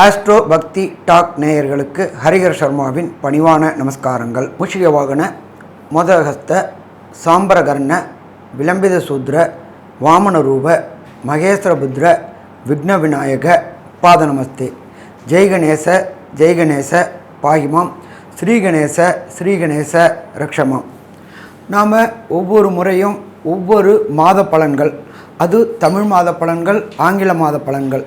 Astro பக்தி talk நேயர்களுக்கு ஹரிஹர் சர்மாவின் பணிவான நமஸ்காரங்கள். மூஷிக வாகன மோதகஸ்த சாம்பரகர்ண விளம்பித சூத்ர வாமனரூப மகேஸ்வரபுத்ர விக்ன விநாயக பாத நமஸ்தே. ஜெய்கணேச ஜெய்கணேச பாகிமாம். ஸ்ரீகணேச ஸ்ரீகணேச ரக்ஷமாம். நாம் ஒவ்வொரு முறையும் ஒவ்வொரு மாத பலன்கள். அது தமிழ் மாத பலன்கள் ஆங்கில மாத பலன்கள்.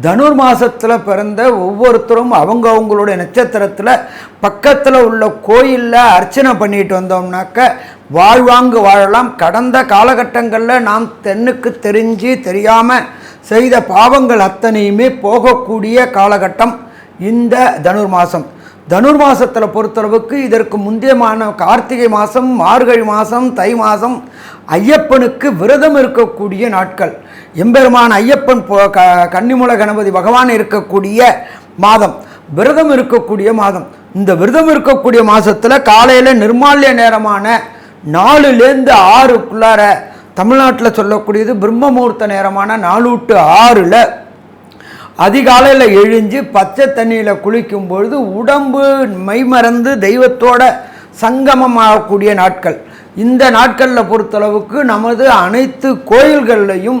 தனுர் மாதத்தில் பிறந்த ஒவ்வொருத்தரும் அவங்க அவங்களுடைய நட்சத்திரத்தில் பக்கத்தில் உள்ள கோயிலில் அர்ச்சனை பண்ணிட்டு வந்தோம்னாக்க வாழ்வாங்கு வாழலாம். கடந்த காலகட்டங்களில் நாம் தென்னுக்கு தெரிஞ்சு தெரியாமல் செய்த பாவங்கள் அத்தனையுமே போகக்கூடிய காலகட்டம் இந்த தனுர் மாதம் தனுர் மாதத்தில் பொறுத்தளவுக்கு இதற்கு முந்தையமான கார்த்திகை மாதம் மார்கழி மாதம் தை மாதம் ஐயப்பனுக்கு விரதம் இருக்கக்கூடிய நாட்கள். எம்பெருமான் ஐயப்பன் போ க கன்னிமுல கணபதி பகவான் இருக்கக்கூடிய மாதம். விரதம் இருக்கக்கூடிய மாதம். இந்த விரதம் இருக்கக்கூடிய மாதத்தில் காலையில் நிர்மால்ய நேரமான நாலுலேருந்து ஆறுக்குள்ளார தமிழ்நாட்டில் சொல்லக்கூடியது பிரம்மமூர்த்த நேரமான நாலு டு ஆறில் அதிகாலையில் எழுஞ்சு பச்சை தண்ணியில் குளிக்கும் பொழுது உடம்பு மைமறந்து தெய்வத்தோட சங்கமமாகக்கூடிய நாட்கள். இந்த நாட்களில் பொறுத்தளவுக்கு நமது அனைத்து கோயில்கள்லையும்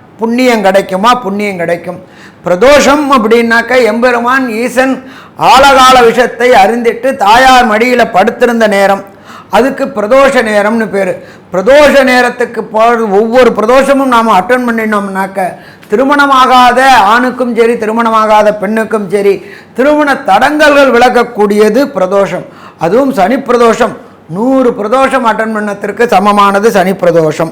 புண்ணியம் கிடைக்குமா? புண்ணியம் கிடைக்கும். பிரதோஷம் அப்படின்னாக்க எம்பெருமான் ஈசன் ஆழகால விஷத்தை அறிந்திட்டு தாயார் மடியில் படுத்திருந்த நேரம். அதுக்கு பிரதோஷ நேரம்னு பேர். பிரதோஷ நேரத்துக்கு போ ஒவ்வொரு பிரதோஷமும் நாம் அட்டன் பண்ணினோம்னாக்க திருமணமாகாத ஆணுக்கும் சரி திருமணமாகாத பெண்ணுக்கும் சரி திருமண தடங்கல்கள் விளக்கக்கூடியது பிரதோஷம். அதுவும் சனி பிரதோஷம். நூறு பிரதோஷம் அட்டன் பண்ணத்திற்கு சமமானது சனி பிரதோஷம்.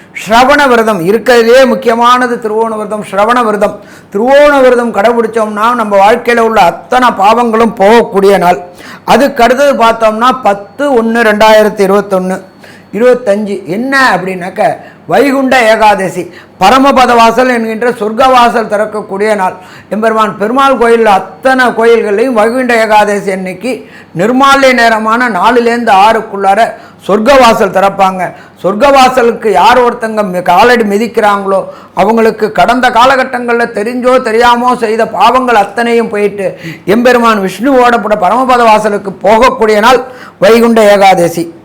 ஸ்ரவண விரதம். இருக்கிறதுலே முக்கியமானது திருவோண விரதம் ஸ்ரவண விரதம். திருவோண விரதம் கடைபிடிச்சோம்னா நம்ம வாழ்க்கையில் உள்ள அத்தனை பாவங்களும் போகக்கூடிய நாள். அதுக்கு அடுத்தது பார்த்தோம்னா பத்து ஒன்று ரெண்டாயிரத்தி இருபத்தொன்று இருபத்தஞ்சு. என்ன அப்படின்னாக்க வைகுண்ட ஏகாதசி. பரமபத வாசல் என்கின்ற சொர்க்கவாசல் திறக்கக்கூடிய நாள். எம்பெருமான் பெருமாள் கோயிலில் அத்தனை கோயில்களையும் வைகுண்ட ஏகாதசி அன்னைக்கு நிர்மால்ய நேரமான நாலுலேருந்து ஆறுக்குள்ளார சொர்க்கவாசல் திறப்பாங்க. சொர்க்கவாசலுக்கு யார் ஒருத்தங்க மி- காலடி மிதிக்கிறாங்களோ அவங்களுக்கு கடந்த காலகட்டங்களில் தெரிஞ்சோ தெரியாமோ செய்த பாவங்கள் அத்தனையும் போயிட்டு எம்பெருமான் விஷ்ணுவோட கூட பரமபத வாசலுக்கு போகக்கூடிய நாள் வைகுண்ட ஏகாதசி.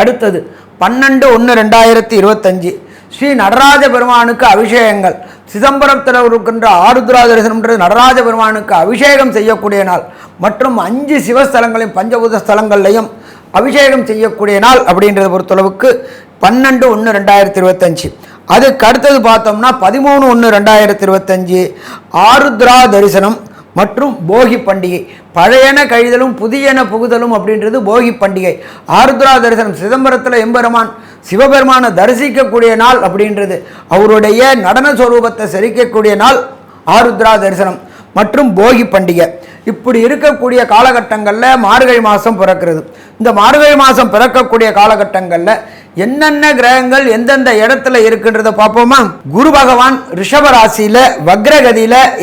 அடுத்தது பன்னெண்டு ஒன்று ரெண்டாயிரத்தி இருபத்தஞ்சு. ஸ்ரீ நடராஜ பெருமானுக்கு அபிஷேகங்கள். சிதம்பரத்தில் இருக்கின்ற ஆருத்ரா தரிசனம்ன்ற நடராஜ பெருமானுக்கு அபிஷேகம் செய்யக்கூடிய நாள் மற்றும் அஞ்சு சிவஸ்தலங்களையும் பஞ்சபூத ஸ்தலங்கள்லையும் அபிஷேகம் செய்யக்கூடிய நாள் அப்படின்றத பொறுத்தளவுக்கு பன்னெண்டு ஒன்று ரெண்டாயிரத்தி இருபத்தஞ்சு. அதுக்கு அடுத்தது பார்த்தோம்னா பதிமூணு ஒன்று ரெண்டாயிரத்தி இருபத்தஞ்சு. ஆருத்ரா தரிசனம் மற்றும் போகி பண்டிகை. பழையன கழிதலும் புதியன புகுதலும் அப்படின்றது போகி பண்டிகை. ஆருத்ரா தரிசனம் சிதம்பரத்தில் எம்பெருமான் சிவபெருமானை தரிசிக்கக்கூடிய நாள் அப்படின்றது. அவருடைய நடன சுரூபத்தை செரிக்கக்கூடிய நாள் ஆருத்ரா தரிசனம் மற்றும் போகி பண்டிகை. இப்படி இருக்கக்கூடிய காலகட்டங்களில் மார்கழி மாதம் பிறக்கிறது. இந்த மார்கழி மாதம் பிறக்கக்கூடிய காலகட்டங்களில் என்னென்ன கிரகங்கள் எந்தெந்த இடத்துல இருக்குன்றதை பார்ப்போமா? குரு பகவான் ரிஷப ராசியில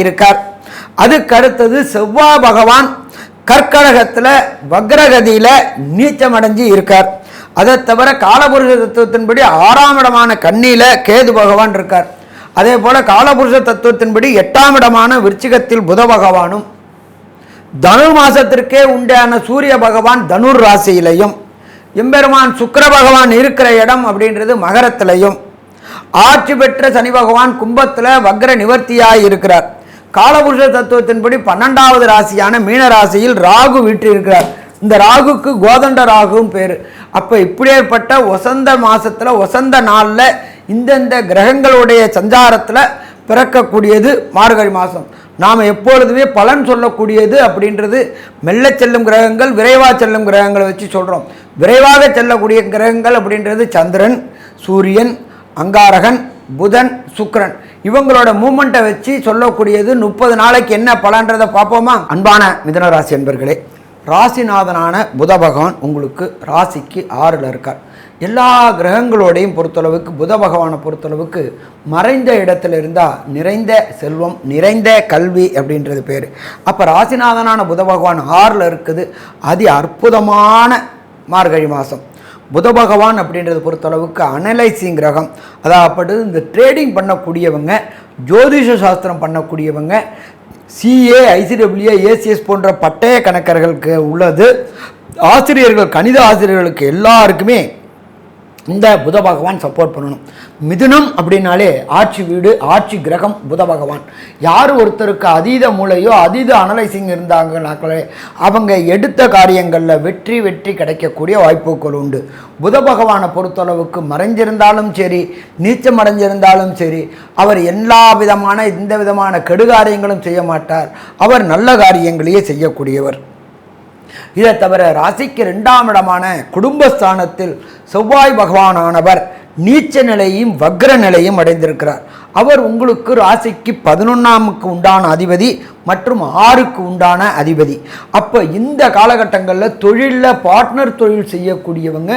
இருக்கார். அதுக்கு அடுத்தது செவ்வாய் பகவான் கற்கடகத்தில் வக்ரகதியில் நீச்சமடைஞ்சு இருக்கார். அதை தவிர காலபுருஷ தத்துவத்தின்படி ஆறாம் இடமான கண்ணியில் கேது பகவான் இருக்கார். அதே போல் காலபுருஷ தத்துவத்தின்படி எட்டாம் இடமான விருச்சிகத்தில் புத பகவானும் தனுர் மாசத்திற்கே உண்டான சூரிய பகவான் தனுர் ராசியிலையும் எம்பெருமான் சுக்கர பகவான் இருக்கிற இடம் அப்படின்றது மகரத்திலையும் ஆட்சி பெற்ற சனி பகவான் கும்பத்தில் வக்ர நிவர்த்தியாக இருக்கிறார். காலபுருஷ தத்துவத்தின்படி பன்னெண்டாவது ராசியான மீன ராசியில் ராகு வீற்றிருக்கிறார். இந்த ராகுக்கு கோதண்ட ராகுவும் பேர். அப்போ இப்படியேற்பட்ட வசந்த மாதத்தில் வசந்த நாளில் இந்தந்த கிரகங்களுடைய சஞ்சாரத்தில் பிறக்கக்கூடியது மார்கழி மாதம் நாம் எப்பொழுதுமே பலன் சொல்லக்கூடியது அப்படின்றது மெல்ல செல்லும் கிரகங்கள் விரைவாக செல்லும் கிரகங்களை வச்சு சொல்கிறோம் விரைவாக செல்லக்கூடிய கிரகங்கள் அப்படின்றது சந்திரன் சூரியன் அங்காரகன் புதன் சுக்ரன் இவங்களோட மூமெண்ட்டை வச்சு சொல்லக்கூடியது முப்பது நாளைக்கு என்ன பலன்றதை பார்ப்போமா? அன்பான மிதனராசி என்பர்களே ராசிநாதனான புத பகவான் உங்களுக்கு ராசிக்கு ஆறில் இருக்கார். எல்லா கிரகங்களோடையும் பொறுத்தளவுக்கு புத பகவானை பொறுத்தளவுக்கு மறைந்த இடத்துல இருந்தால் நிறைந்த செல்வம் நிறைந்த கல்வி அப்படின்றது பேர். அப்போ ராசிநாதனான புத பகவான் ஆறில் இருக்குது. அதி அற்புதமான மார்கழி மாதம் புத பகவான் அப்படின்றத பொறுத்தளவுக்கு அனலைசிங் கிரகம். அதாவது இந்த ட்ரேடிங் பண்ணக்கூடியவங்க ஜோதிஷ சாஸ்திரம் பண்ணக்கூடியவங்க சிஏ ஐசிடபிள்யூ ஏசிஎஸ் போன்ற பட்டய கணக்கர்களுக்கு உள்ளது. ஆசிரியர்கள் கணித ஆசிரியர்களுக்கு எல்லாருக்குமே இந்த புத பகவான் சப்போர்ட் பண்ணணும். மிதுனம் அப்படின்னாலே ஆட்சி வீடு ஆட்சி கிரகம் புத பகவான். யார் ஒருத்தருக்கு அதீத மூளையோ அதீத அனலைசிங் இருந்தாங்கனாக்களே அவங்க எடுத்த காரியங்களில் வெற்றி வெற்றி கிடைக்கக்கூடிய வாய்ப்புகள் உண்டு. புத பகவானை பொறுத்தளவுக்கு மறைஞ்சிருந்தாலும் சரி நீச்சம் அடைஞ்சிருந்தாலும் சரி அவர் எல்லா விதமான இந்த விதமான கெடுகாரியங்களும் செய்ய மாட்டார். அவர் நல்ல காரியங்களையே செய்யக்கூடியவர். இதை தவிர ராசிக்கு ரெண்டாம் இடமான குடும்பஸ்தானத்தில் செவ்வாய் பகவானானவர் நீச்ச நிலையும் வக்ர நிலையும் அடைந்திருக்கிறார். அவர் உங்களுக்கு ராசிக்கு பதினொன்றாமுக்கு உண்டான அதிபதி மற்றும் ஆறுக்கு உண்டான அதிபதி. அப்போ இந்த காலகட்டங்களில் தொழிலில் பார்ட்னர் தொழில் செய்யக்கூடியவங்க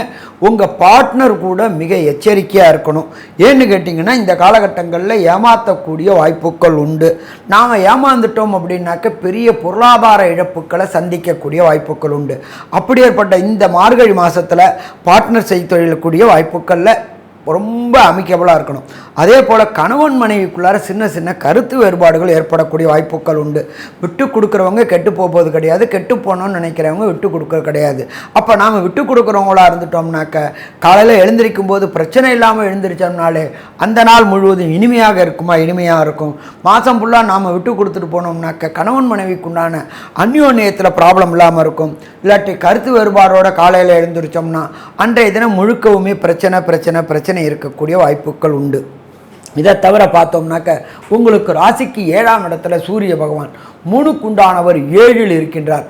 உங்கள் பார்ட்னர் கூட மிக எச்சரிக்கையாக இருக்கணும். ஏன்னு கேட்டிங்கன்னா இந்த காலகட்டங்களில் ஏமாற்றக்கூடிய வாய்ப்புகள் உண்டு. நாம் ஏமாந்துட்டோம் அப்படின்னாக்க பெரிய பொருளாதார இழப்புகளை சந்திக்கக்கூடிய வாய்ப்புகள் உண்டு. அப்படியேற்பட்ட இந்த மார்கழி மாதத்தில் பார்ட்னர் செய்ய தொழிலக்கூடிய வாய்ப்புகளில் ரொம்ப அமிக்கபுளாக இருக்கணும். அதே போல் கணவன் மனைவிக்குள்ளார சின்ன சின்ன கருத்து வேறுபாடுகள் ஏற்படக்கூடிய வாய்ப்புகள் உண்டு. விட்டு கொடுக்குறவங்க கெட்டு போகிறது கிடையாது. கெட்டு போகணும்னு நினைக்கிறவங்க விட்டு கொடுக்குறது கிடையாது. அப்போ நாம் விட்டு கொடுக்குறவங்களா இருந்துட்டோம்னாக்க காலையில் எழுந்திருக்கும் போது பிரச்சனை இல்லாமல் எழுந்திரிச்சோம்னாலே அந்த நாள் முழுவதும் இனிமையாக இருக்குமா? இனிமையாக இருக்கும். மாதம் ஃபுல்லாக நாம் விட்டு கொடுத்துட்டு போனோம்னாக்க கணவன் மனைவிக்குண்டான அந்யோன்யத்தில் ப்ராப்ளம் இல்லாமல் இருக்கும். இல்லாட்டி கருத்து வேறுபாடோட காலையில் எழுந்திரிச்சோம்னா அன்றைய தினம் முழுக்கவுமே பிரச்சனை பிரச்சனை பிரச்சனை இருக்கக்கூடிய வாய்ப்புகள் உண்டு. இதை தவிர பார்த்தோம்னாக்க உங்களுக்கு ராசிக்கு ஏழாம் இடத்துல சூரிய பகவான் மூணுக்குண்டானவர் ஏழில் இருக்கின்றார்.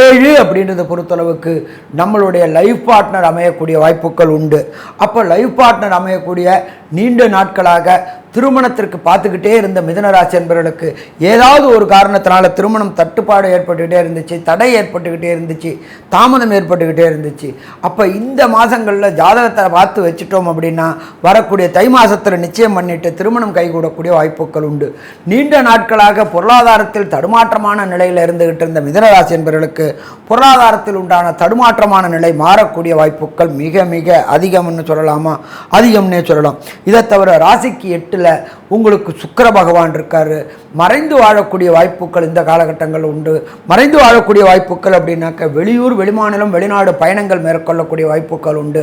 ஏழு அப்படின்றத பொறுத்தளவுக்கு நம்மளுடைய லைஃப் பார்ட்னர் அமையக்கூடிய வாய்ப்புகள் உண்டு. அப்போ லைஃப் பார்ட்னர் அமையக்கூடிய நீண்ட நாட்களாக திருமணத்திற்கு பார்த்துக்கிட்டே இருந்த மிதனராசி என்பவர்களுக்கு ஏதாவது ஒரு காரணத்தினால திருமணம் தட்டுப்பாடு ஏற்பட்டுக்கிட்டே இருந்துச்சு தடை ஏற்பட்டுக்கிட்டே இருந்துச்சு தாமதம் ஏற்பட்டுக்கிட்டே இருந்துச்சு. அப்போ இந்த மாதங்களில் ஜாதகத்தை பார்த்து வச்சுட்டோம் அப்படின்னா வரக்கூடிய தை மாதத்தில் நிச்சயம் பண்ணிட்டு திருமணம் கைகூடக்கூடிய வாய்ப்புகள் உண்டு. நீண்ட நாட்களாக பொருளாதாரத்தில் தடுமாற்றமான நிலையில் இருந்துகிட்டு இருந்த மிதனராசி என்பவர்களுக்கு பொருளாதாரத்தில் உண்டான தடுமாற்றமான நிலை மாறக்கூடிய வாய்ப்புகள் மிக மிக அதிகம்னு சொல்லலாமா? அதிகம்னே சொல்லலாம். இதை தவிர ராசிக்கு எட்டு எட்டில் உங்களுக்கு சுக்கர பகவான் இருக்கார். மறைந்து வாழக்கூடிய வாய்ப்புகள் இந்த காலகட்டங்கள் உண்டு. மறைந்து வாழக்கூடிய வாய்ப்புகள் அப்படின்னாக்க வெளியூர் வெளிமாநிலம் வெளிநாடு பயணங்கள் மேற்கொள்ளக்கூடிய வாய்ப்புகள் உண்டு.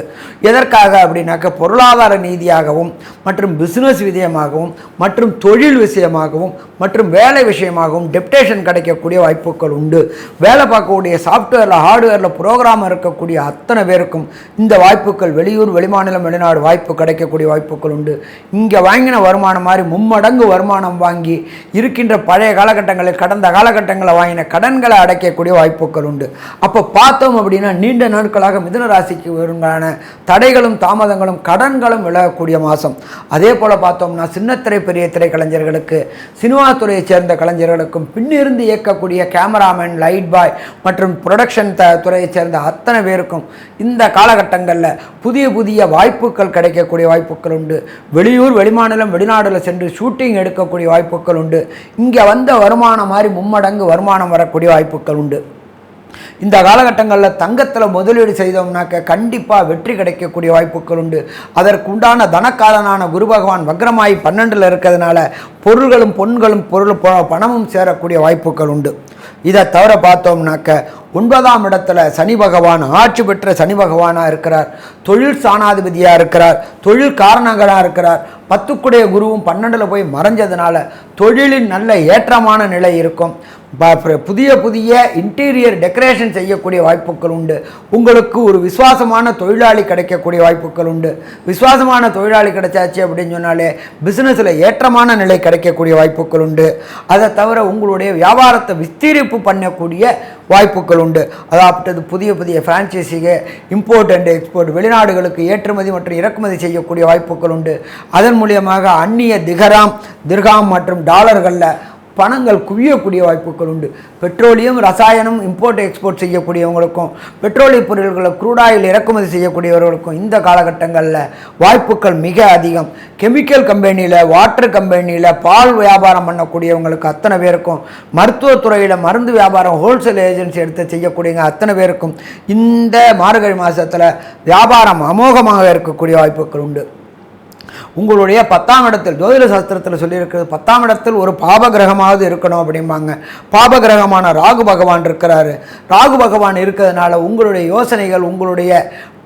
எதற்காக அப்படின்னாக்க பொருளாதார நீதியாகவும் மற்றும் பிசினஸ் விஷயமாகவும் மற்றும் தொழில் விஷயமாகவும் மற்றும் வேலை விஷயமாகவும் டெப்டேஷன் கிடைக்கக்கூடிய வாய்ப்புகள் உண்டு. வேலை பார்க்கக்கூடிய சாஃப்ட்வேரில் ஹார்ட்வேரில் ப்ரோக்ராம் இருக்கக்கூடிய அத்தனை பேருக்கும் இந்த வாய்ப்புகள் வெளியூர் வெளிமாநிலம் வெளிநாடு வாய்ப்பு கிடைக்கக்கூடிய வாய்ப்புகள் உண்டு. இங்கே வாங்கின வருமானம் மாதிரி மும்மடங்கு வருமானம் வாங்கி இருக்கின்ற பழைய காலகட்டங்களில் கடந்த காலகட்டங்களில் வாங்கின கடன்களை அடைக்கக்கூடிய வாய்ப்புகள் உண்டு. அப்போ பார்த்தோம் அப்படின்னா நீண்ட நாட்களாக மிதுன ராசிக்கு வருங்கான தடைகளும் தாமதங்களும் கடன்களும் விலகக்கூடிய மாதம். அதே போல் பார்த்தோம்னா சின்னத்திரை பெரிய திரை கலைஞர்களுக்கு சினிமா துறையைச் சேர்ந்த கலைஞர்களுக்கும் பின்னிருந்து இயக்கக்கூடிய கேமராமேன் லைட் பாய் மற்றும் ப்ரொடக்ஷன் த துறையைச் சேர்ந்த அத்தனை பேருக்கும் இந்த காலகட்டங்களில் புதிய புதிய வாய்ப்புகள் கிடைக்கக்கூடிய வாய்ப்புகள் உண்டு. வெளியூர் வெளிமாநிலம் வெளிநாடில் சென்று ஷூட்டிங் எடுக்கக்கூடிய வாய்ப்புகள் உண்டு. இங்கே வந்த வருமானம் மாதிரி மும்மடங்கு வருமானம் வரக்கூடிய வாய்ப்புகள் உண்டு. இந்த காலகட்டங்களில் தங்கத்தில் முதலீடு செய்தோம்னாக்க கண்டிப்பாக வெற்றி கிடைக்கக்கூடிய வாய்ப்புகள் உண்டு. அதற்குண்டான தனக்காரனான குரு பகவான் வக்ரமாயி பன்னெண்டில் இருக்கிறதுனால பொருள்களும் பொன்களும் பொருள் ப- பணமும் சேரக்கூடிய வாய்ப்புகள் உண்டு. இதை தவிர பார்த்தோம்னாக்க ஒன்பதாம் இடத்துல சனி பகவான் ஆட்சி பெற்ற சனி பகவானாக இருக்கிறார். தொழில் சாணாதிபதியாக இருக்கிறார். தொழில் காரணங்களாக இருக்கிறார். பத்துக்குடைய குருவும் பன்னெண்டில் போய் மறைஞ்சதுனால தொழிலின் நல்ல ஏற்றமான நிலை இருக்கும். புதிய புதிய இன்டீரியர் டெக்கரேஷன் செய்யக்கூடிய வாய்ப்புகள் உண்டு. உங்களுக்கு ஒரு விசுவாசமான தொழிலாளி கிடைக்கக்கூடிய வாய்ப்புகள் உண்டு. விசுவாசமான தொழிலாளி கிடைச்சாச்சு அப்படின்னு சொன்னாலே பிஸ்னஸில் ஏற்றமான நிலை கிடைக்கக்கூடிய வாய்ப்புகள் உண்டு. அதை தவிர உங்களுடைய வியாபாரத்தை விஸ்தீரிப்பு பண்ணக்கூடிய வாய்ப்புகள் உண்டு. அதாவது புதிய புதிய ஃப்ரான்ச்சைசிக இம்போர்ட் அண்ட் எக்ஸ்போர்ட் வெளிநாடுகளுக்கு ஏற்றுமதி மற்றும் இறக்குமதி செய்யக்கூடிய வாய்ப்புகள் உண்டு. அதன் மூலியமாக அந்நிய திகராம் திர்காம் மற்றும் டாலர்களில் பணங்கள் குவியக்கூடிய வாய்ப்புகள் உண்டு. பெட்ரோலியம் ரசாயனம் இம்போர்ட் எக்ஸ்போர்ட் செய்யக்கூடியவங்களுக்கும் பெட்ரோலிய பொருட்களை குரூடாயில் இறக்குமதி செய்யக்கூடியவர்களுக்கும் இந்த காலகட்டங்களில் வாய்ப்புகள் மிக அதிகம். கெமிக்கல் கம்பெனியில் வாட்டர் கம்பெனியில் பால் வியாபாரம் பண்ணக்கூடியவங்களுக்கு அத்தனை பேருக்கும் மருத்துவத்துறையில் மருந்து வியாபாரம் ஹோல்சேல் ஏஜென்சி எடுத்து செய்யக்கூடியவங்க அத்தனை பேருக்கும் இந்த மார்கழி மாதத்தில் வியாபாரம் அமோகமாக இருக்கக்கூடிய வாய்ப்புகள் உண்டு. உங்களுடைய பத்தாம் இடத்தில் ஜோதிட சாஸ்திரத்தில் சொல்லியிருக்கிறது பத்தாம் இடத்தில் ஒரு பாப கிரகமாவது இருக்கணும் அப்படிம்பாங்க. பாப கிரகமான ராகு பகவான் இருக்கிறாரு. ராகு பகவான் இருக்கிறதுனால உங்களுடைய யோசனைகள் உங்களுடைய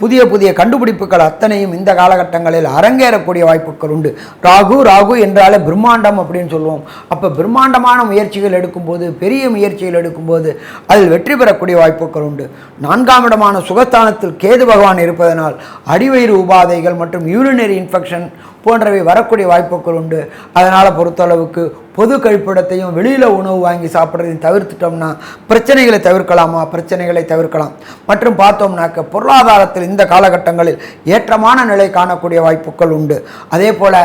புதிய புதிய கண்டுபிடிப்புகள் அத்தனையும் இந்த காலகட்டங்களில் அரங்கேறக்கூடிய வாய்ப்புகள் உண்டு. ராகு ராகு என்றாலே பிரம்மாண்டம் அப்படின்னு சொல்லுவோம். அப்போ பிரம்மாண்டமான முயற்சிகள் எடுக்கும்போது பெரிய முயற்சிகள் எடுக்கும்போது அதில் வெற்றி பெறக்கூடிய வாய்ப்புகள் உண்டு. நான்காம் இடமான சுகஸ்தானத்தில் கேது பகவான் இருப்பதனால் அடிவயிறு உபாதைகள் மற்றும் யூரினரி இன்ஃபெக்ஷன் போன்றவை வரக்கூடிய வாய்ப்புகள் உண்டு. அதனால் பொறுத்தளவுக்கு பொது கழிப்பிடத்தையும் வெளியில் உணவு வாங்கி சாப்பிட்றதையும் தவிர்த்துட்டோம்னா பிரச்சனைகளை தவிர்க்கலாமா? பிரச்சனைகளை தவிர்க்கலாம். மற்றும் பார்த்தோம்னாக்க பொருளாதாரத்தில் இந்த காலகட்டங்களில் ஏற்றமான நிலை காணக்கூடிய வாய்ப்புகள் உண்டு. அதே போல்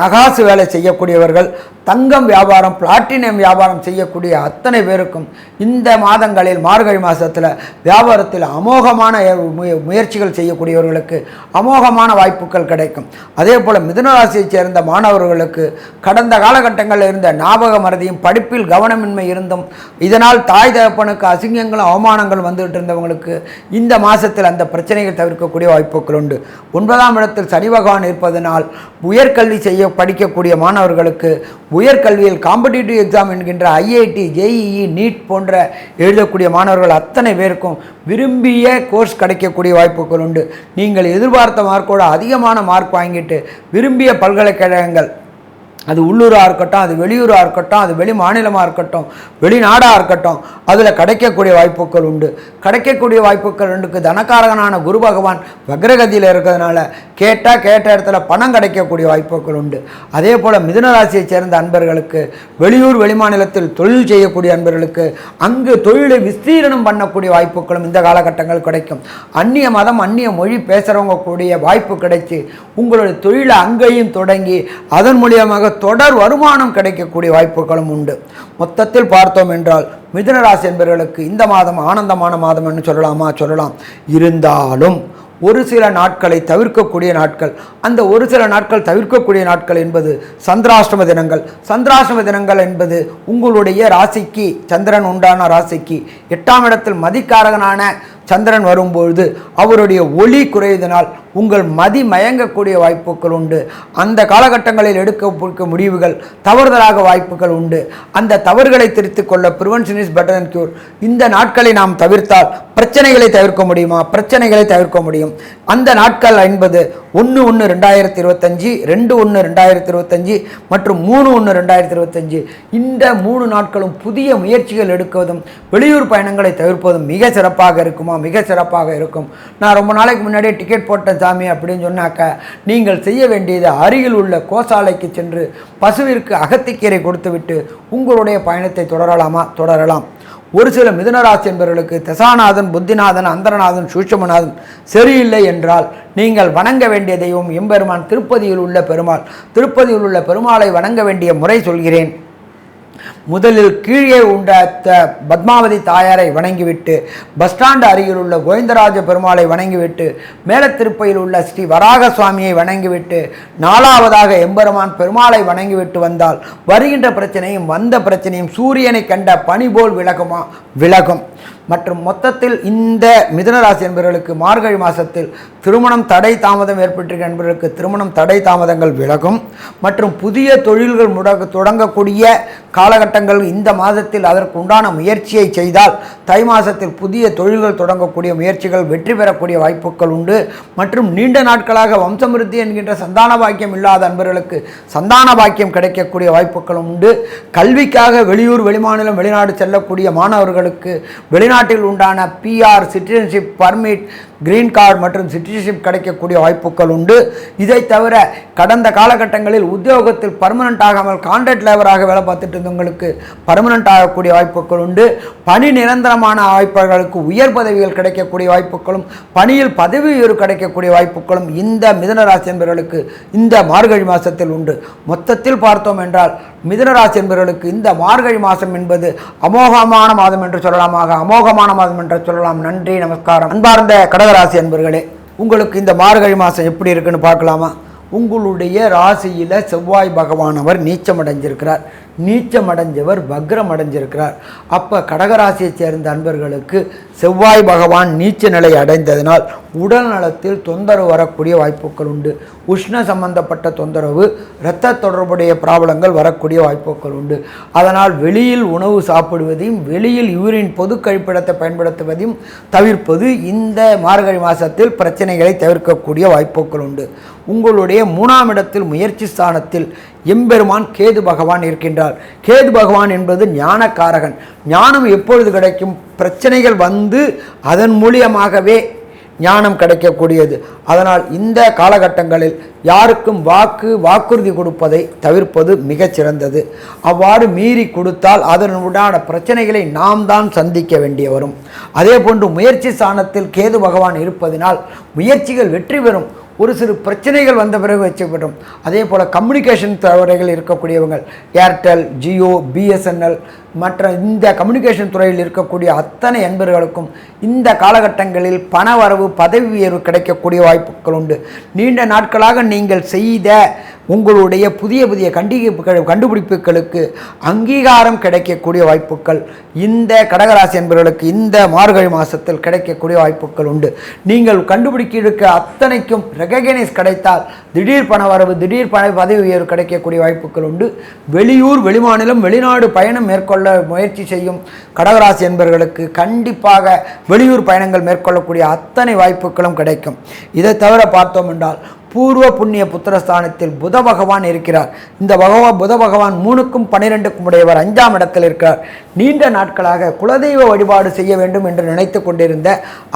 நகாசு வேலை செய்யக்கூடியவர்கள் தங்கம் வியாபாரம் பிளாட்டினம் வியாபாரம் செய்யக்கூடிய அத்தனை பேருக்கும் இந்த மாதங்களில் மார்கழி மாதத்தில் வியாபாரத்தில் அமோகமான முயற்சிகள் செய்யக்கூடியவர்களுக்கு அமோகமான வாய்ப்புகள் கிடைக்கும். அதே போல் மிதுனராசியைச் சேர்ந்த மாணவர்களுக்கு கடந்த காலகட்டங்களில் இருந்த ஞாபக மறதியும் படிப்பில் கவனமின்மை இருந்தும் இதனால் தாய் தகப்பனுக்கு அசிங்கங்களும் அவமானங்களும் வந்துகிட்டு இருந்தவங்களுக்கு இந்த மாதத்தில் அந்த பிரச்சனைகள் தவிர்க்கக்கூடிய வாய்ப்புகள் உண்டு. ஒன்பதாம் இடத்தில் சனி பகவான் இருப்பதனால் உயர்கல்வி செய்ய படிக்கக்கூடிய மாணவர்களுக்கு உயர்கல்வியில் காம்படிட்டிவ் எக்ஸாம் என்கின்ற ஐஐடி ஜேஇஇ நீட் போன்ற எழுதக்கூடிய மாணவர்கள் அத்தனை பேருக்கும் விரும்பிய கோர்ஸ் கிடைக்கக்கூடிய வாய்ப்புகள் உண்டு. நீங்கள் எதிர்பார்த்த மார்க்கோட அதிகமான மார்க் வாங்கிட்டு விரும்பிய பல்கலைக்கழகங்கள் அது உள்ளூராக இருக்கட்டும் அது வெளியூராக இருக்கட்டும் அது வெளி மாநிலமாக இருக்கட்டும் வெளிநாடாக இருக்கட்டும் அதில் கிடைக்கக்கூடிய வாய்ப்புகள் உண்டு. கிடைக்கக்கூடிய வாய்ப்புகள் உண்டுக்கு தனக்காரகனான குரு பகவான் வக்ரகதியில் இருக்கிறதுனால கேட்டால் கேட்ட இடத்துல பணம் கிடைக்கக்கூடிய வாய்ப்புகள் உண்டு. அதே போல் மிதுனராசியை சேர்ந்த அன்பர்களுக்கு வெளியூர் வெளிமாநிலத்தில் தொழில் செய்யக்கூடிய அன்பர்களுக்கு அங்கு தொழிலை விஸ்தீரணம் பண்ணக்கூடிய வாய்ப்புகளும் இந்த காலகட்டங்கள் கிடைக்கும். அந்நிய மதம் அந்நிய மொழி பேசுகிறவங்க கூடிய வாய்ப்பு கிடைச்சி உங்களுடைய தொழிலை அங்கேயும் தொடங்கி அதன் மூலியமாக தொடர் வருமானம் கிடைக்கக்கூடிய வாய்ப்புகளும் உண்டு. மொத்தத்தில் பார்த்தோம் என்றால் மிதுன ராசி என்பவர்களுக்கு இந்த மாதம் ஆனந்தமான மாதம் என்று சொல்லலாமா? சொல்லலாம். இருந்தாலும் ஒரு சில நாட்களை தவிர்க்கக்கூடிய நாட்கள் அந்த ஒரு சில நாட்கள் தவிர்க்கக்கூடிய நாட்கள் என்பது சந்திராஷ்டம தினங்கள். சந்திராஷ்டம தினங்கள் என்பது உங்களுடைய ராசிக்கு சந்திரன் உண்டான ராசிக்கு எட்டாம் இடத்தில் மதிக்காரகனான சந்திரன் வரும்பொழுது அவருடைய ஒளி குறையதனால் உங்கள் மதி மயங்கக்கூடிய வாய்ப்புகள் உண்டு. அந்த காலகட்டங்களில் எடுக்க முடிவுகள் தவறுதலாக வாய்ப்புகள் உண்டு. அந்த தவறுகளை திருத்திக் கொள்ள prevention is better than cure இந்த நாட்களை நாம் தவிர்த்தால் பிரச்சனைகளை தவிர்க்க முடியுமா? பிரச்சனைகளை தவிர்க்க முடியும். அந்த நாட்கள் என்பது ஒன்று ஒன்று ரெண்டாயிரத்தி இருபத்தஞ்சி ரெண்டு ஒன்று ரெண்டாயிரத்தி இருபத்தஞ்சி மற்றும் மூணு ஒன்று ரெண்டாயிரத்தி இருபத்தஞ்சி. இந்த மூணு நாட்களும் புதிய முயற்சிகள் எடுக்குவதும் வெளியூர் பயணங்களை தவிர்ப்பதும் மிக சிறப்பாக இருக்குமா? மிக சிறப்பாக இருக்கும். நான் ரொம்ப நாளைக்கு முன்னாடியே டிக்கெட் போட்ட சாமி அப்படின்னு சொன்னாக்க நீங்கள் செய்ய வேண்டியது அருகில் உள்ள கோசாலைக்கு சென்று பசுவிற்கு அகத்திக்கீரை கொடுத்துவிட்டு உங்களுடைய பயணத்தை தொடரலாமா? தொடரலாம். ஒரு சில மிதுனராசி என்பவர்களுக்கு தசாநாதன் புத்திநாதன் அந்தரநாதன் சூட்சமநாதன் சரியில்லை என்றால் நீங்கள் வணங்க வேண்டிய தெய்வம் எம்பெருமான் திருப்பதியில் உள்ள பெருமாள். திருப்பதியில் உள்ள பெருமாளை வணங்க வேண்டிய முறை சொல்கிறேன். முதலில் கீழே உண்ட த- பத்மாவதி தாயாரை வணங்கிவிட்டு பஸ் ஸ்டாண்டு அருகில் உள்ள கோவிந்தராஜ பெருமாளை வணங்கிவிட்டு மேலத்திருப்பையில் உள்ள ஸ்ரீ வராக சுவாமியை வணங்கிவிட்டு நாலாவதாக எம்பெருமான் பெருமாளை வணங்கிவிட்டு வந்தால் வருகின்ற பிரச்சனையும் வந்த பிரச்சனையும் சூரியனை கண்ட பனி போல் விலகுமா? விலகும். மற்றும் மொத்தத்தில் இந்த மிதுனராசி என்பவர்களுக்கு மார்கழி மாதத்தில் திருமணம் தடை தாமதம் ஏற்பட்டிருக்க என்பவர்களுக்கு திருமணம் தடை தாமதங்கள் விலகும். மற்றும் புதிய தொழில்கள் முடங்க தொடங்கக்கூடிய காலகட்டங்கள் இந்த மாதத்தில் அதற்கு உண்டான முயற்சியை செய்தால் தை மாதத்தில் புதிய தொழில்கள் தொடங்கக்கூடிய முயற்சிகள் வெற்றி பெறக்கூடிய வாய்ப்புகள் உண்டு. மற்றும் நீண்ட நாட்களாக வம்சமிருத்தி என்கின்ற சந்தான பாக்கியம் இல்லாத அன்பர்களுக்கு சந்தான பாக்கியம் கிடைக்கக்கூடிய வாய்ப்புகளும் உண்டு. கல்விக்காக வெளியூர் வெளிமாநிலம் வெளிநாடு செல்லக்கூடிய மாணவர்களுக்கு வெளிநாட்டில் உண்டான PR citizenship permit green card மற்றும் சிட்டிசன்ஷிப் கிடைக்கக்கூடிய வாய்ப்புகள் உண்டு. இதை தவிர கடந்த காலகட்டங்களில் உத்தியோகத்தில் பர்மனண்ட் ஆகாமல் கான்ட்ராக்ட் லேபராக வேலை பார்த்துட்டு இருந்தவங்களுக்கு பர்மனண்ட் ஆகக்கூடிய வாய்ப்புகள் உண்டு. பணி நிரந்தரமான வாய்ப்புகளுக்கு உயர் பதவிகள் கிடைக்கக்கூடிய வாய்ப்புகளும் பணியில் பதவி உயர்வு கிடைக்கக்கூடிய வாய்ப்புகளும் இந்த மிதனராசி என்பவர்களுக்கு இந்த மார்கழி மாதத்தில் உண்டு. மொத்தத்தில் பார்த்தோம் என்றால் மிதனராசி என்பவர்களுக்கு இந்த மார்கழி மாதம் என்பது அமோகமான மாதம் என்று சொல்லலாமாக அமோகமான மாதம் என்று சொல்லலாம். நன்றி நமஸ்காரம். அன்பார்ந்த கடகராசி என்பர்களே உங்களுக்கு இந்த மார்கழி மாதம் எப்படி இருக்குன்னு பார்க்கலாமா? உங்களுடைய ராசியில் செவ்வாய் பகவானவர் நீச்சமடைஞ்சிருக்கிறார் நீச்சமடைஞ்சவர் வக்ரம் அடைஞ்சிருக்கிறார் அப்போ கடகராசியைச் சேர்ந்த அன்பர்களுக்கு செவ்வாய் பகவான் நீச்ச நிலை அடைந்ததினால் உடல் நலத்தில் தொந்தரவு வரக்கூடிய வாய்ப்புகள் உண்டு. உஷ்ண சம்பந்தப்பட்ட தொந்தரவு இரத்த தொடர்புடைய ப்ராப்ளங்கள் வரக்கூடிய வாய்ப்புகள் உண்டு. அதனால் வெளியில் உணவு சாப்பிடுவதையும் வெளியில் யூரின் பொது கழிப்பிடத்தை பயன்படுத்துவதையும் தவிர்ப்பது இந்த மார்கழி மாதத்தில் பிரச்சனைகளை தவிர்க்கக்கூடிய வாய்ப்புகள் உண்டு. உங்களுடைய மூணாம் இடத்தில் முயற்சி ஸ்தானத்தில் எம்பெருமான் கேது பகவான் இருக்கின்றார். கேது பகவான் என்பது ஞானக்காரகன். ஞானம் எப்பொழுது கிடைக்கும்? பிரச்சனைகள் வந்து அதன் மூலியமாகவே ஞானம் கிடைக்கக்கூடியது. அதனால் இந்த காலகட்டங்களில் யாருக்கும் வாக்கு வாக்குறுதி கொடுப்பதை தவிர்ப்பது மிகச்சிறந்தது அவ்வாறு மீறி கொடுத்தால் அதனுடான பிரச்சனைகளை நாம் தான் சந்திக்க வேண்டிய வரும். அதே போன்று முயற்சி ஸ்தானத்தில் கேது பகவான் இருப்பதினால் முயற்சிகள் வெற்றி பெறும். ஒரு சிறு பிரச்சனைகள் வந்த பிறகு வச்சுப்படும் அதே போல் கம்யூனிகேஷன் தவறைகள் இருக்கக்கூடியவங்க ஏர்டெல் ஜியோ பிஎஸ்என்எல் மற்ற இந்த கம்யூனிகேஷன் துறையில் இருக்கக்கூடிய அத்தனை அன்பர்களுக்கும் இந்த காலகட்டங்களில் பண வரவு பதவி உயர்வு கிடைக்கக்கூடிய வாய்ப்புகள் உண்டு. நீண்ட நாட்களாக நீங்கள் செய்த உங்களுடைய புதிய புதிய கண்டிப்புகள் கண்டுபிடிப்புகளுக்கு அங்கீகாரம் கிடைக்கக்கூடிய வாய்ப்புகள் இந்த கடகராசி என்பவர்களுக்கு இந்த மார்கழி மாதத்தில் கிடைக்கக்கூடிய வாய்ப்புகள் உண்டு. நீங்கள் கண்டுபிடிக்க அத்தனைக்கும் ரெகக்னைஸ் கிடைத்தால் திடீர் பண வரவு திடீர் பண பதவி உயர்வு கிடைக்கக்கூடிய வாய்ப்புகள் உண்டு. வெளியூர் வெளிமாநிலம் வெளிநாடு பயணம் மேற்கொள்ள மேற்கொள்ள முயற்சி செய்யும் கடகராசி என்பவர்களுக்கு கண்டிப்பாக வெளியூர் பயணங்கள் மேற்கொள்ளக்கூடிய அத்தனை வாய்ப்புகளும் கிடைக்கும். இதை தவிர பார்த்தோம் என்றால் பூர்வ புண்ணிய புத்திரஸ்தானத்தில் புத பகவான் இருக்கிறார். இந்த பகவான் புத பகவான் மூணுக்கும் பன்னிரெண்டுக்கும் உடையவர் அஞ்சாம் இடத்தில் இருக்கிறார். நீண்ட நாட்களாக குலதெய்வ வழிபாடு செய்ய வேண்டும் என்று நினைத்து கொண்டிருந்த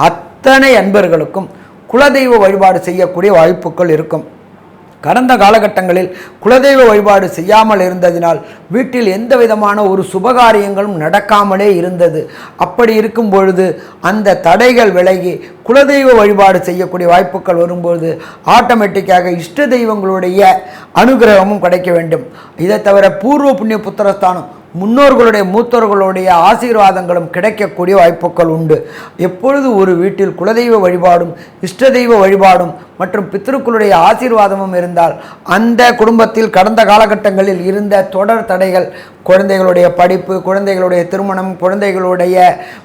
அத்தனை அன்பர்களுக்கும் குலதெய்வ வழிபாடு செய்யக்கூடிய வாய்ப்புகள் இருக்கும். கடந்த காலகட்டங்களில் குலதெய்வ வழிபாடு செய்யாமல் இருந்ததினால் வீட்டில் எந்த விதமான ஒரு சுபகாரியங்களும் நடக்காமலே இருந்தது. அப்படி இருக்கும் பொழுது அந்த தடைகள் விலகி குலதெய்வ வழிபாடு செய்யக்கூடிய வாய்ப்புகள் வரும்பொழுது ஆட்டோமேட்டிக்காக இஷ்ட தெய்வங்களுடைய அனுகிரகமும் கிடைக்க வேண்டும். இதை தவிர பூர்வ புண்ணிய புத்திரஸ்தானம் முன்னோர்களுடைய மூத்தோர்களுடைய ஆசீர்வாதங்களும் கிடைக்கக்கூடிய வாய்ப்புகள் உண்டு. எப்பொழுது ஒரு வீட்டில் குலதெய்வ வழிபாடும் இஷ்ட தெய்வ வழிபாடும் மற்றும் பித்திருக்களுடைய ஆசீர்வாதமும் இருந்தால் அந்த குடும்பத்தில் கடந்த காலகட்டங்களில் இருந்த தொடர் தடைகள் குழந்தைகளுடைய படிப்பு குழந்தைகளுடைய திருமணம் குழந்தைகளுடைய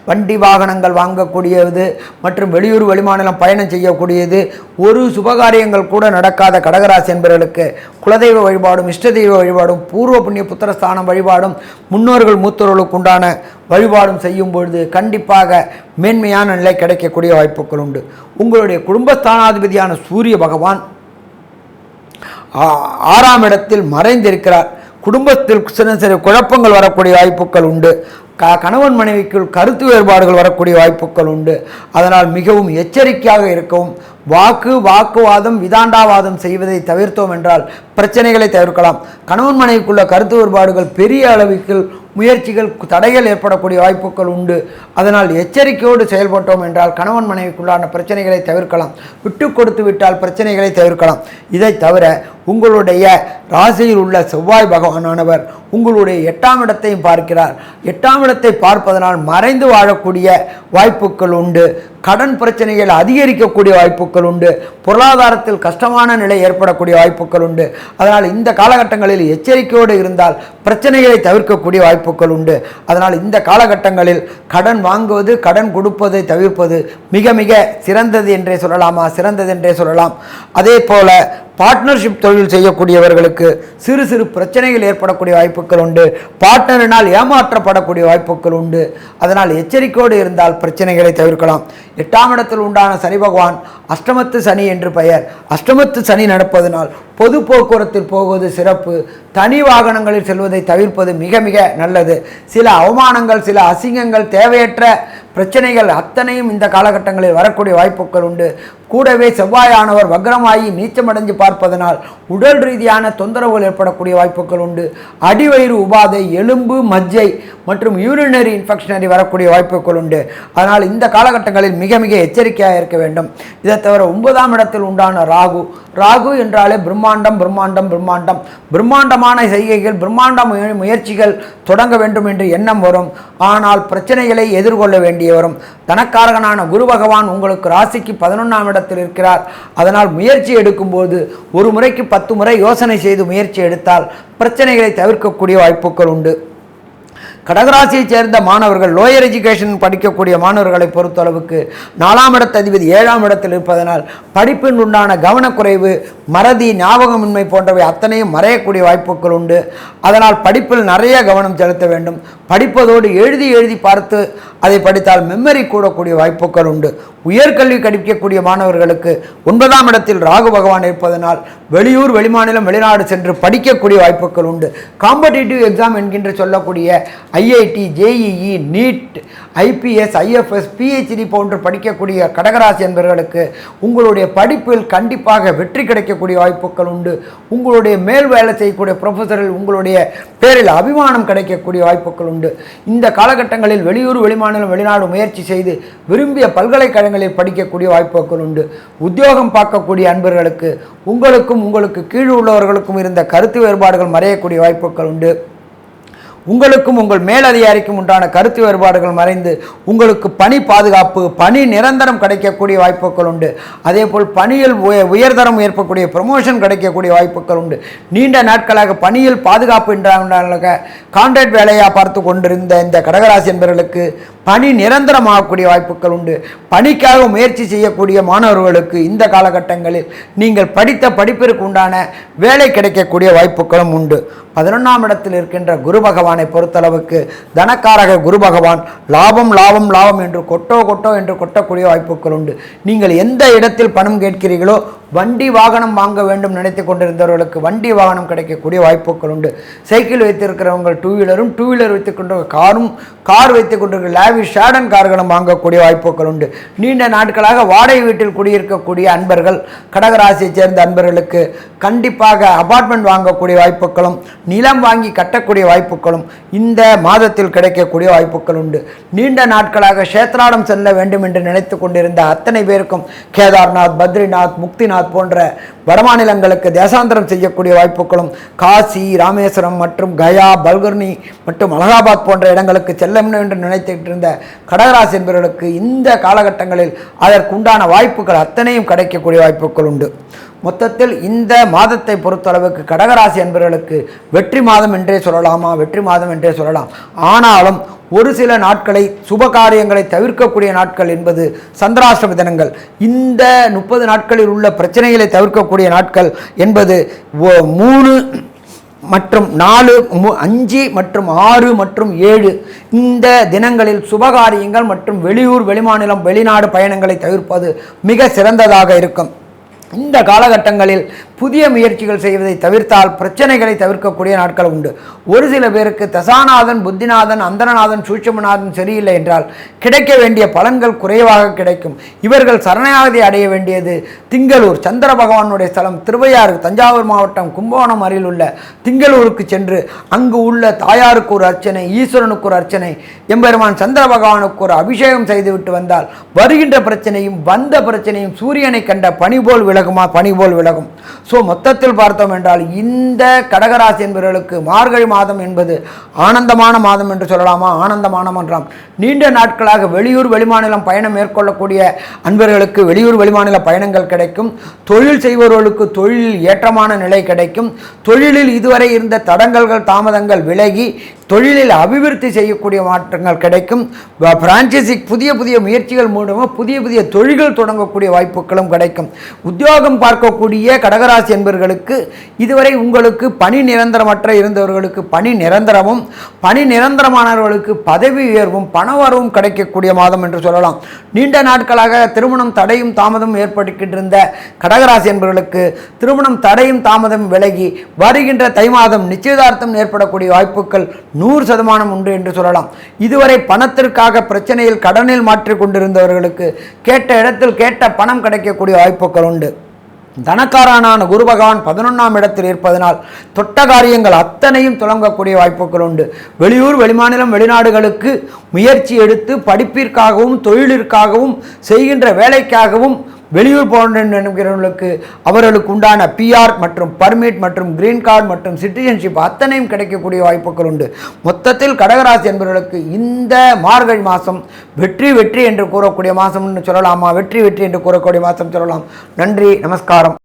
வண்டி வாகனங்கள் வாங்கக்கூடியது மற்றும் வெளியூர் வெளிமாநிலம் பயணம் செய்யக்கூடியது ஒரு சுபகாரியங்கள் கூட நடக்காத கடகராசி என்பவர்களுக்கு குலதெய்வ வழிபாடும் இஷ்ட தெய்வ வழிபாடும் பூர்வ புண்ணிய புத்திரஸ்தானம் வழிபாடும் முன்னோர்கள் மூத்தோர்களுக்கு உண்டான வழிபாடும் செய்யும் பொழுது கண்டிப்பாக மேன்மையான நிலை கிடைக்கக்கூடிய வாய்ப்புகள் உண்டு. உங்களுடைய குடும்பஸ்தானாதிபதியான சூரிய பகவான் ஆறாம் இடத்தில் மறைந்திருக்கிறார். குடும்பத்தில் சின்ன சிறு குழப்பங்கள் வரக்கூடிய வாய்ப்புகள் உண்டு. க கணவன் மனைவிக்குள் கருத்து வேறுபாடுகள் வரக்கூடிய வாய்ப்புகள் உண்டு. அதனால் மிகவும் எச்சரிக்கையாக இருக்கவும் வாக்கு வாக்குவாதம் விதாண்டாவாதம் செய்வதை தவிர்த்தோம் என்றால் பிரச்சனைகளை தவிர்க்கலாம். கணவன் மனைவிக்குள்ள கருத்து வேறுபாடுகள் பெரிய அளவுக்கு முயற்சிகள் தடைகள் ஏற்படக்கூடிய வாய்ப்புகள் உண்டு. அதனால் எச்சரிக்கையோடு செயல்பட்டோம் என்றால் கணவன் மனைவிக்குள்ளான பிரச்சனைகளை தவிர்க்கலாம். விட்டு கொடுத்து விட்டால் பிரச்சனைகளை தவிர்க்கலாம். இதை தவிர உங்களுடைய ராசியில் உள்ள செவ்வாய் பகவானானவர் உங்களுடைய எட்டாம் இடத்தையும் பார்க்கிறார். எட்டாம் இடத்தை பார்ப்பதனால் மறைந்து வாழக்கூடிய வாய்ப்புகள் உண்டு. கடன் பிரச்சனைகள் அதிகரிக்கக்கூடிய வாய்ப்புகள் உண்டு. பொருளாதாரத்தில் கஷ்டமான நிலை ஏற்படக்கூடிய வாய்ப்புகள் உண்டு. அதனால் இந்த காலகட்டங்களில் எச்சரிக்கையோடு இருந்தால் பிரச்சனைகளை தவிர்க்கக்கூடிய வாய்ப்புகள் உண்டு. அதனால் இந்த காலகட்டங்களில் கடன் வாங்குவது கடன் கொடுப்பதை தவிர்ப்பது மிக மிக சிறந்தது என்றே சொல்லலாமா? சிறந்தது என்றே சொல்லலாம். அதே போல பார்ட்னர்ஷிப் தொழில் செய்யக்கூடியவர்களுக்கு சிறு சிறு பிரச்சனைகள் ஏற்படக்கூடிய வாய்ப்புகள் உண்டு. பார்ட்னரினால் ஏமாற்றப்படக்கூடிய வாய்ப்புகள் உண்டு. அதனால் எச்சரிக்கையோடு இருந்தால் பிரச்சனைகளை தவிர்க்கலாம். எட்டாம் இடத்தில் உண்டான சனி பகவான் அஷ்டமத்து சனி என்று பெயர். அஷ்டமத்து சனி நடப்பதனால் பொது போக்குவரத்தில் போவது சிறப்பு. தனி வாகனங்களில் செல்வதை தவிர்ப்பது மிக மிக நல்லது. சில அவமானங்கள் சில அசிங்கங்கள் தேவையற்ற பிரச்சனைகள் அத்தனையும் இந்த காலகட்டங்களில் வரக்கூடிய வாய்ப்புகள் உண்டு. கூடவே செவ்வாயானவர் வக்ரமாகி நீச்சமடைஞ்சு பார்ப்பதனால் உடல் ரீதியான தொந்தரவுகள் ஏற்படக்கூடிய வாய்ப்புகள் உண்டு. அடிவயிறு உபாதை எலும்பு மஜ்ஜை மற்றும் யூரினரி இன்ஃபெக்ஷனரி வரக்கூடிய வாய்ப்புகள் உண்டு. அதனால் இந்த காலகட்டங்களில் மிக மிக எச்சரிக்கையாக இருக்க வேண்டும். இதை தவிர ஒன்பதாம் இடத்தில் உண்டான ராகு. ராகு என்றாலே பிரம்மாண்டம் பிரம்மாண்டம் பிரம்மாண்டம். பிரம்மாண்டமான செய்கைகள் பிரம்மாண்ட முயற்சிகள் தொடங்க வேண்டும் என்று எண்ணம் வரும். ஆனால் பிரச்சனைகளை எதிர்கொள்ள வேண்டிய வரும் தனக்காரகனான குரு பகவான் உங்களுக்கு ராசிக்கு பதினொன்றாம் இடத்தில் இருக்கிறார். அதனால் முயற்சி எடுக்கும்போது ஒரு முறைக்கு பத்து முறை யோசனை செய்து முயற்சி எடுத்தால் பிரச்சனைகளை தவிர்க்கக்கூடிய வாய்ப்புகள் உண்டு. கடகராசியைச் சேர்ந்த மாணவர்கள் லோயர் எஜுகேஷன் படிக்கக்கூடிய மாணவர்களை பொறுத்தளவுக்கு நாலாம் இடத்த அதிபதி ஏழாம் இடத்தில் இருப்பதனால் படிப்பின் உண்டான கவனக்குறைவு மறதி ஞாபகமின்மை போன்றவை அத்தனையும் மறையக்கூடிய வாய்ப்புகள் உண்டு. அதனால் படிப்பில் நிறைய கவனம் செலுத்த வேண்டும். படிப்பதோடு எழுதி எழுதி பார்த்து அதை படித்தால் மெமரி கூடக்கூடிய வாய்ப்புகள் உண்டு. உயர்கல்வி கடிக்கக்கூடிய மாணவர்களுக்கு ஒன்பதாம் இடத்தில் ராகு பகவான் இருப்பதனால் வெளியூர் வெளிமாநிலம் வெளிநாடு சென்று படிக்கக்கூடிய வாய்ப்புகள் உண்டு. காம்படிட்டிவ் எக்ஸாம் என்கின்ற சொல்லக்கூடிய IIT JEE NEET IPS IFS PhD போன்று படிக்கக்கூடிய கடகராசி என்பவர்களுக்கு உங்களுடைய படிப்பில் கண்டிப்பாக வெற்றி கிடைக்கக்கூடிய வாய்ப்புகள் உண்டு. உங்களுடைய மேல் வேலை செய்யக்கூடிய ப்ரொஃபஸரில் உங்களுடைய பேரில் அபிமானம் கிடைக்கக்கூடிய வாய்ப்புகள் உண்டு. இந்த காலகட்டங்களில் வெளியூர் மாநிலம் வெளிநாடு முயற்சி செய்து விரும்பிய பல்கலைக்கழகங்களில் படிக்கக்கூடிய வாய்ப்புகள் உண்டு. உத்தியோகம் பார்க்கக்கூடிய அன்பர்களுக்கு உங்களுக்கும் உங்களுக்கு கீழ் உள்ளவர்களுக்கும் இருந்த கருத்து வேறுபாடுகள் மறையக்கூடிய வாய்ப்புகள் உண்டு. உங்களுக்கும் உங்கள் மேலதிகாரிக்கும் உண்டான கருத்து வேறுபாடுகள் மறைந்து உங்களுக்கு பணி பாதுகாப்பு பணி நிரந்தரம் கிடைக்கக்கூடிய வாய்ப்புகள் உண்டு. அதேபோல் பணியில் உய உயர்தரம் ஏற்படக்கூடிய ப்ரமோஷன் கிடைக்கக்கூடிய வாய்ப்புகள் உண்டு. நீண்ட நாட்களாக பணியில் பாதுகாப்பு என்றாக கான்ட்ராக்ட் வேலையாக பார்த்து கொண்டிருந்த இந்த கடகராசி என்பவர்களுக்கு பணி நிரந்தரமாகக்கூடிய வாய்ப்புகள் உண்டு. பணிக்காக முயற்சி செய்யக்கூடிய மாணவர்களுக்கு இந்த காலகட்டங்களில் நீங்கள் படித்த படிப்பிற்கு உண்டான வேலை கிடைக்கக்கூடிய வாய்ப்புகளும் உண்டு. பதினொன்றாம் இடத்தில் இருக்கின்ற குரு பகவான் பகவானை பொறுத்தளவுக்கு தனக்காரக குரு பகவான் லாபம் லாபம் லாபம் என்று கொட்டோ கொட்டோ என்று கொட்டக்கூடிய வாய்ப்புகள் உண்டு. நீங்கள் எந்த இடத்தில் பணம் கேட்கிறீர்களோ வண்டி வாகனம் வாங்க வேண்டும் நினைத்து கொண்டிருந்தவர்களுக்கு வண்டி வாகனம் கிடைக்கக்கூடிய வாய்ப்புகள் உண்டு. சைக்கிள் வைத்திருக்கிறவங்க டூ வீலரும் டூ வீலர் வைத்துக் கொண்டு காரும் கார் வைத்துக் லேவி லேவிஷ் ஷேடன் கார்களும் வாங்கக்கூடிய வாய்ப்புகள் உண்டு. நீண்ட நாட்களாக வாடகை வீட்டில் குடியிருக்கக்கூடிய அன்பர்கள் கடகராசியைச் சேர்ந்த அன்பர்களுக்கு கண்டிப்பாக அபார்ட்மெண்ட் வாங்கக்கூடிய வாய்ப்புகளும் நிலம் வாங்கி கட்டக்கூடிய வாய்ப்புகளும் இந்த மாதத்தில் கிடைக்கக்கூடிய வாய்ப்புகள் உண்டு. நீண்ட நாட்களாக கஷேத்ராடம் செல்ல வேண்டும் என்று நினைத்து கொண்டிருந்த அத்தனை பேருக்கும் கேதார்நாத் பத்ரிநாத் முக்திநாத் போன்ற வடமாநிலங்களுக்கு தேசாந்திரம் செய்யக்கூடிய வாய்ப்புகளும் காசி ராமேஸ்வரம் மற்றும் கயா பல்கர்னி மற்றும் அலகாபாத் போன்ற இடங்களுக்கு செல்ல வேண்டும் என்று நினைத்துட்டு இருந்த கடகராசி என்பவர்களுக்கு இந்த காலகட்டங்களில் அதற்குண்டான வாய்ப்புகள் அத்தனையும் கிடைக்கக்கூடிய வாய்ப்புகள் உண்டு. மொத்தத்தில் இந்த மாதத்தை பொறுத்தளவுக்கு கடகராசி என்பவர்களுக்கு வெற்றி மாதம் என்றே சொல்லலாமா? வெற்றி மாதம் என்றே சொல்லலாம். ஆனாலும் ஒரு சில நாட்களை சுப காரியங்களை தவிர்க்கக்கூடிய நாட்கள் என்பது சந்திராஷ்டம தினங்கள். இந்த முப்பது நாட்களில் உள்ள பிரச்சனைகளை தவிர்க்கக்கூடிய நாட்கள் என்பது மூணு மற்றும் நாலு மு- அஞ்சு மற்றும் ஆறு மற்றும் ஏழு. இந்த தினங்களில் சுபகாரியங்கள் மற்றும் வெளியூர் வெளிமாநிலம் வெளிநாடு பயணங்களை தவிர்ப்பது மிக சிறந்ததாக இருக்கும். இந்த காலகட்டங்களில் புதிய முயற்சிகள் செய்வதை தவிர்த்தால் பிரச்சனைகளை தவிர்க்கக்கூடிய நாட்கள் உண்டு. ஒரு சில பேருக்கு தசாநாதன் புத்திநாதன் அந்தரநாதன் சூட்சமநாதன் சரியில்லை என்றால் கிடைக்க வேண்டிய பலன்கள் குறைவாக கிடைக்கும். இவர்கள் சரணாகதி அடைய வேண்டியது திங்களூர். சந்திர பகவானுடைய ஸ்தலம் திருவையாறு தஞ்சாவூர் மாவட்டம் கும்பகோணம் அருகில் உள்ள திங்களூருக்கு சென்று அங்கு உள்ள தாயாருக்கு ஒரு அர்ச்சனை ஈஸ்வரனுக்கு ஒரு அர்ச்சனை எம்பெருமான் சந்திர பகவானுக்கு ஒரு அபிஷேகம் செய்துவிட்டு வந்தால் வருகின்ற பிரச்சனையும் வந்த பிரச்சனையும் சூரியனை கண்ட பனி போல் விலகுமா? பனி போல் விலகும். ஸோ மொத்தத்தில் பார்த்தோம் என்றால் இந்த கடகராசி என்பவர்களுக்கு மார்கழி மாதம் என்பது ஆனந்தமான மாதம் என்று சொல்லலாமா? ஆனந்தமான மன்றம் நீண்ட நாட்களாக வெளியூர் வெளிமாநிலம் பயணம் மேற்கொள்ளக்கூடிய அன்பர்களுக்கு வெளியூர் வெளிமாநில பயணங்கள் கிடைக்கும். தொழில் செய்பவர்களுக்கு தொழிலில் ஏற்றமான நிலை கிடைக்கும். தொழிலில் இதுவரை இருந்த தடங்கல்கள் தாமதங்கள் விலகி தொழிலில் அபிவிருத்தி செய்யக்கூடிய மாற்றங்கள் கிடைக்கும். பிரான்ச்சைசி புதிய புதிய முயற்சிகள் மூலமாக புதிய புதிய தொழில்கள் தொடங்கக்கூடிய வாய்ப்புகளும் கிடைக்கும். உத்தியோகம் பார்க்கக்கூடிய கடகராசி என்பவர்களுக்கு இதுவரை உங்களுக்கு பணி நிரந்தரமற்ற இருந்தவர்களுக்கு பணி நிரந்தரமும் பணி நிரந்தரமானவர்களுக்கு பதவி உயர்வும் பணவரவும் கிடைக்கக்கூடிய மாதம் என்று சொல்லலாம். நீண்ட நாட்களாக திருமணம் தடையும் தாமதம் ஏற்படுகின்றிருந்த கடகராசி என்பவர்களுக்கு திருமணம் தடையும் தாமதம் விலகி வருகின்ற தை மாதம் நிச்சயதார்த்தம் ஏற்படக்கூடிய வாய்ப்புகள் நூறு சதமானம் உண்டு என்று சொல்லலாம். இதுவரை பணத்திற்காக பிரச்சனையில் கடனில் மாற்றிக் கொண்டிருந்தவர்களுக்கு கேட்ட இடத்தில் கேட்ட பணம் கிடைக்கக்கூடிய வாய்ப்புகள் உண்டு. தனக்காரனான குரு பகவான் பதினொன்றாம் இடத்தில் இருப்பதனால் தொட்ட காரியங்கள் அத்தனையும் துலங்கக்கூடிய வாய்ப்புகள் உண்டு. வெளியூர் வெளிமாநிலம் வெளிநாடுகளுக்கு முயற்சி எடுத்து படிப்பிற்காகவும் தொழிலிற்காகவும் செய்கின்ற வேலைக்காகவும் வெளியூர் போன்ற நினைக்கிறவர்களுக்கு அவர்களுக்கு உண்டான பிஆர் மற்றும் பர்மிட் மற்றும் கிரீன் கார்டு மற்றும் சிட்டிசன்ஷிப் அத்தனையும் கிடைக்கக்கூடிய வாய்ப்புகள் உண்டு. மொத்தத்தில் கடகராசி என்பவர்களுக்கு இந்த மார்கழி மாதம் வெற்றி வெற்றி என்று கூறக்கூடிய மாதம்னு சொல்லலாமா? வெற்றி வெற்றி என்று கூறக்கூடிய மாதம் சொல்லலாம். நன்றி நமஸ்காரம்.